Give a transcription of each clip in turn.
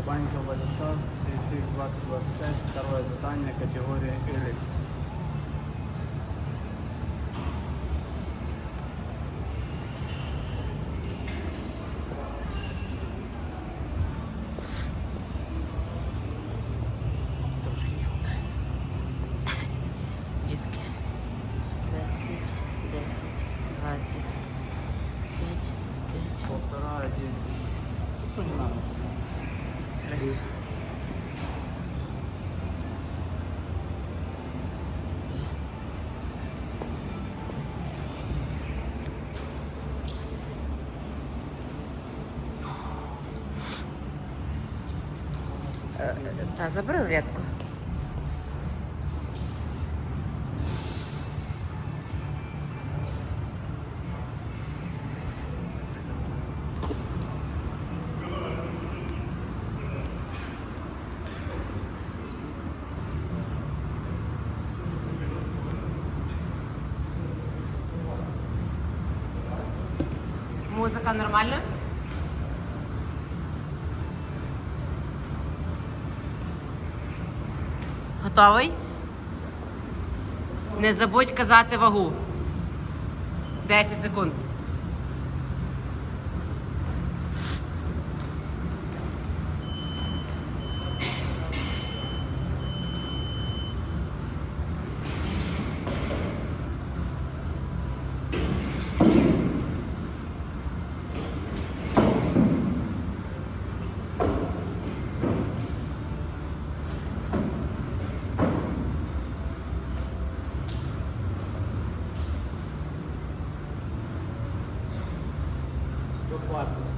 Кабанников Владислав, CFX 2025, второе задание категории Эликс. Трошки не хватает. Диски. 10, 10, 20, 5, 5. Полтора, один. Ну, не надо. Е, Та забери рядку. Готовий? Не забудь казати вагу. 10 секунд. আছে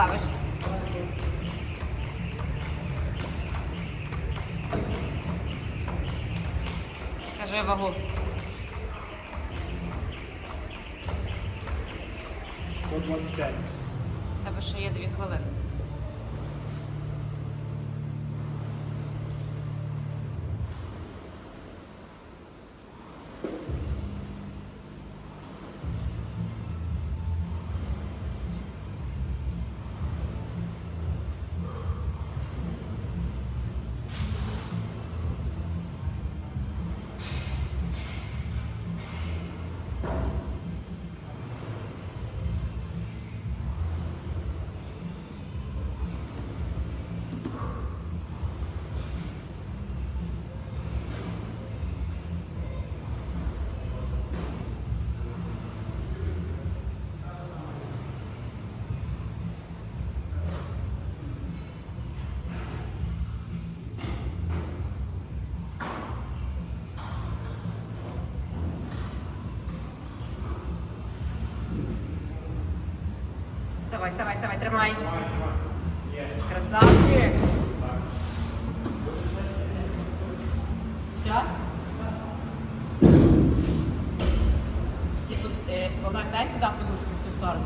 ставиш? Кажи вагу. Сто двадцать пять. У Тебе ще є дві хвилини. Вставай, вставай, вставай, тримай. Красавчик. Все? І тут, Олег, дай сюди подушку в цю сторону.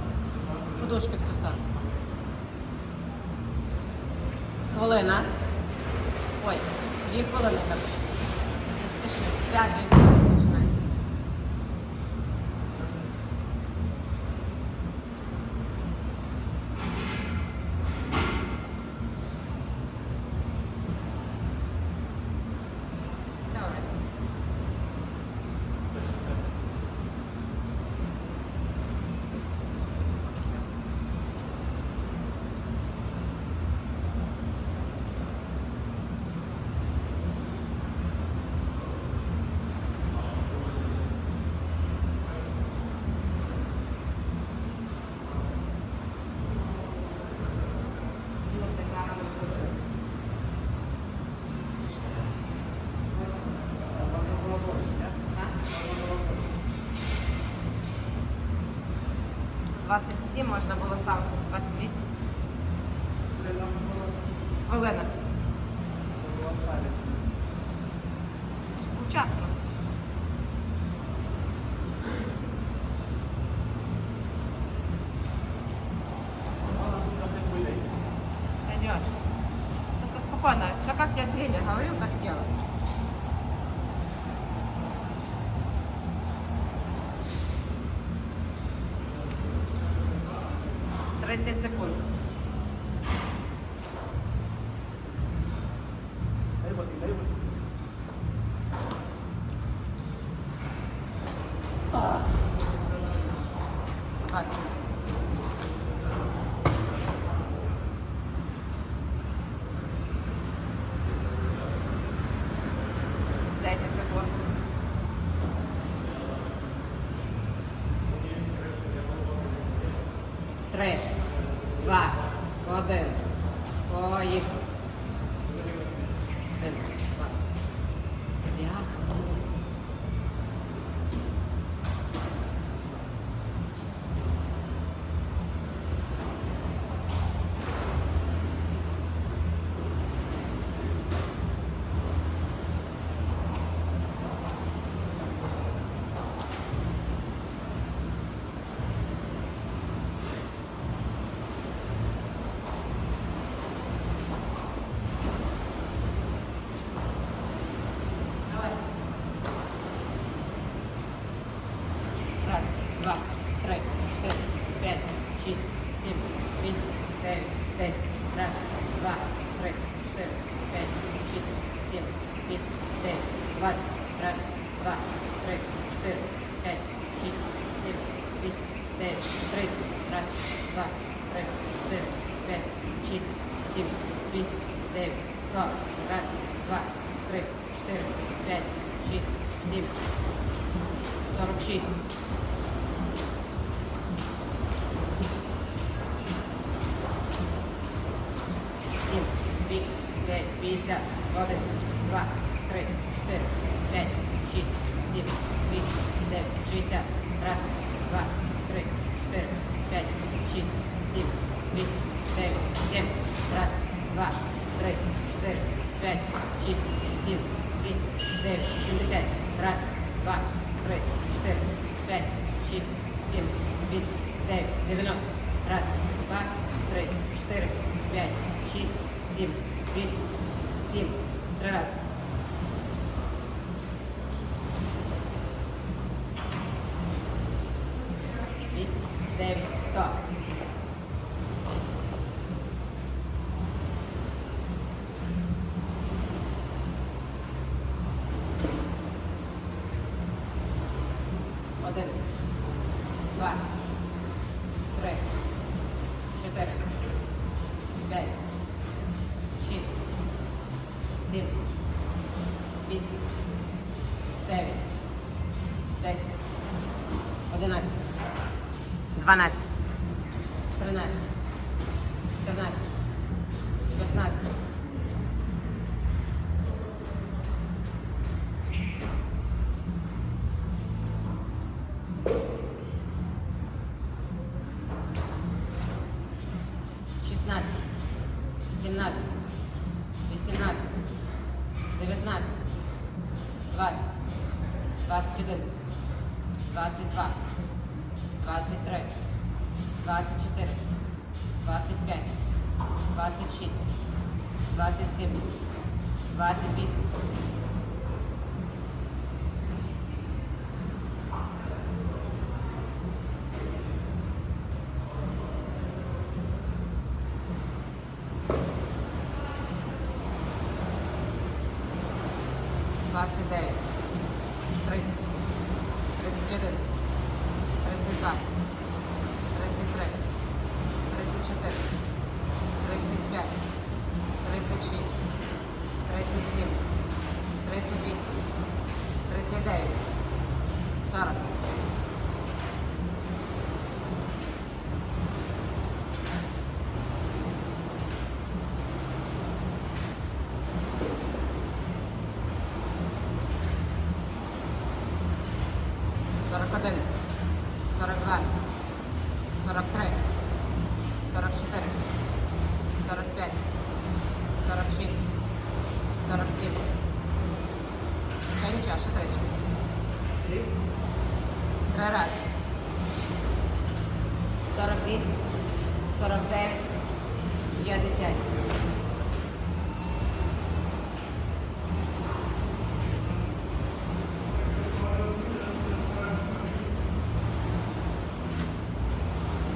Подушку в цю сторону. Хвилина. Ой, дві хвилини, коротше. Не спіши. З можна було ставити з 28. Олена. but 12. 27, 28. двадцять девять, тридцять, тридцять один, тридцять два. 41, 42, 43, 44, 45, 46, 47. Чайні чаші тричі. Три рази. 48.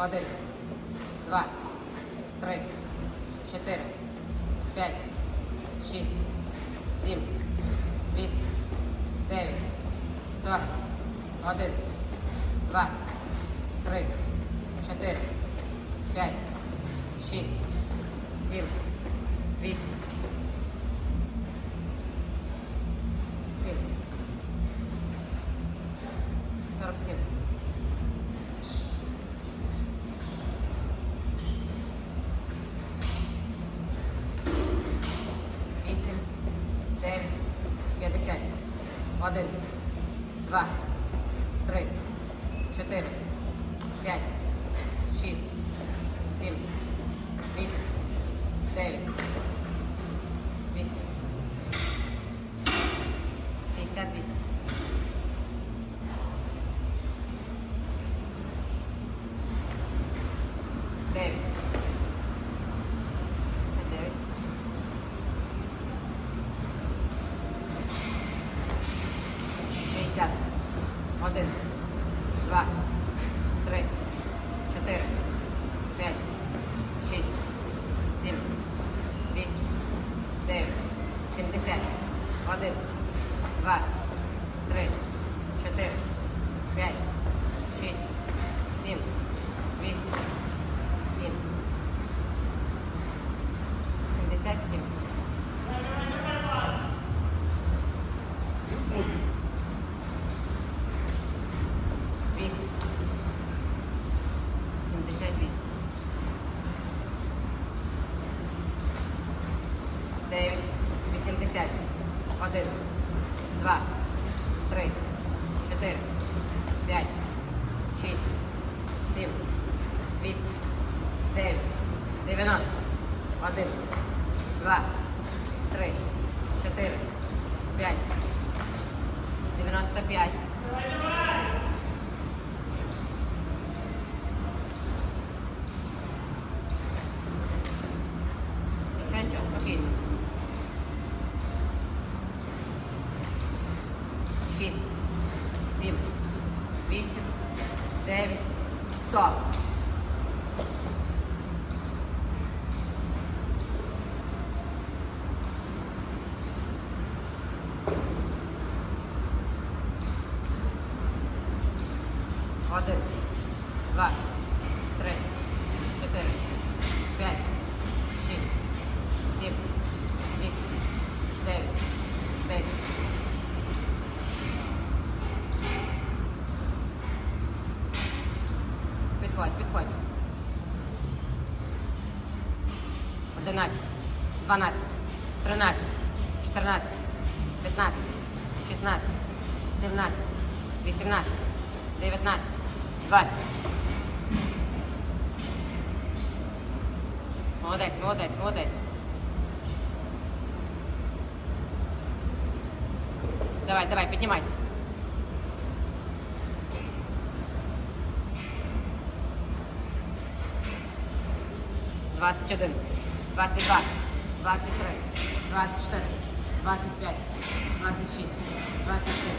Adel. 12, 13, 14, 15, 16, 17, 18, 19, 20. Молодець, молодець, молодець. Давай, давай, піднімайся. Двадцять один, двадцять два. 23, 24, 25, 26, 27,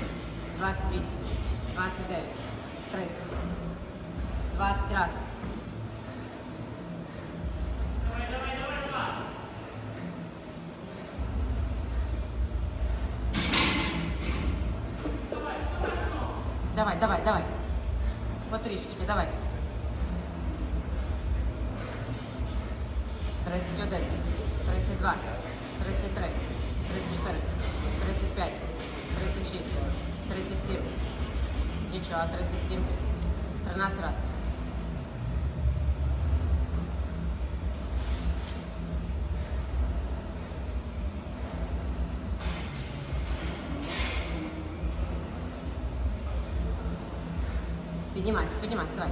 28, 29, 30, 20 раз. Давай, давай, давай. Вот ришечка, давай. Нічого, 37. 13 раз. Піднімайся, піднімайся, давай.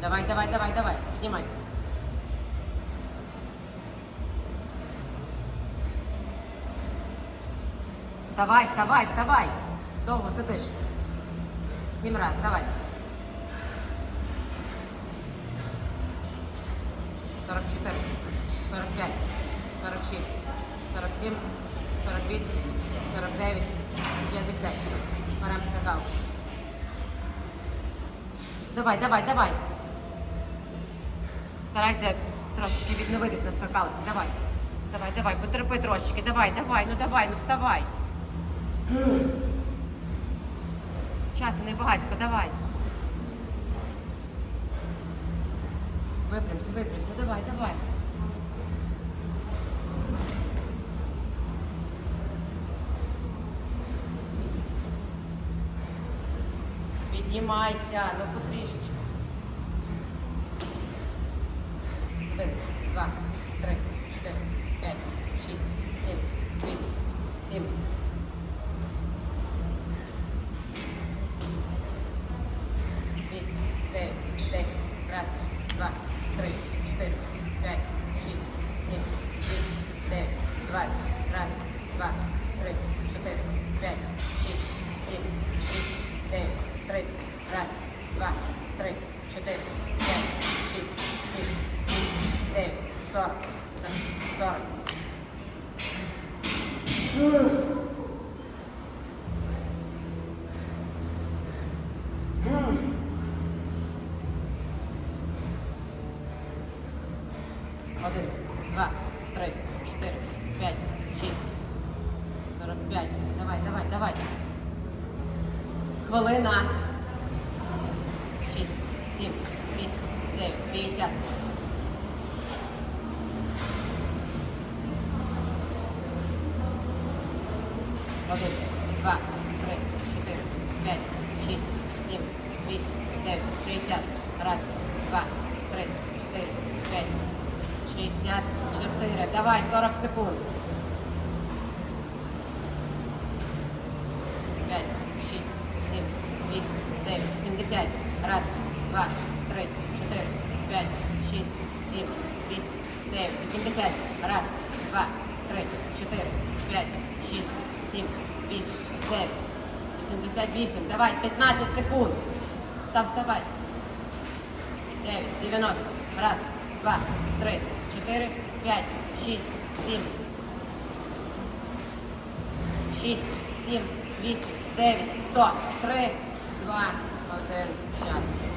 Давай, давай, давай, давай. Піднімайся. Вставай, вставай, вставай. Довго сидиш. Сім раз, давай. 44, 45, 46, 47, 48, 49, 50. Беремо скакалку. Давай, давай, давай. Старайся трошечки відновитись на скакалці. Давай. Давай, давай, потерпи трошечки. Давай, давай, ну давай, ну вставай. Часу не багатько, давай. Випрямся, випрямся, давай, давай. Піднімайся, ну потрішки. 2, 3, 4, 5, 6, 7, 8, 7. Вісім, дев'ять, десять, раз, два, три, чотири. 3, 4, 5, 6, 45. Давай, давай, давай. Хвилина. 6, 7, 8, 9, 50. Один, два, три, чотири, п'ять, шість, сім, вісім, дев'ять, шістдесят. Раз. 64. Давай, 40 секунд. 5, 6, 7, 8, 9, 70. Раз, два, три, чотири, п'ять, шість, сім, вісім, дев'ять, 80. Раз, два, три, четыре, п'ять, шість, семь, вісім, дев'ять, 88. Давай, 15 секунд. Та вставай. 9, 90. Раз, два, три чотири, п'ять, шість, сім. Шість, сім, вісім, дев'ять, сто. Три, два, один, час.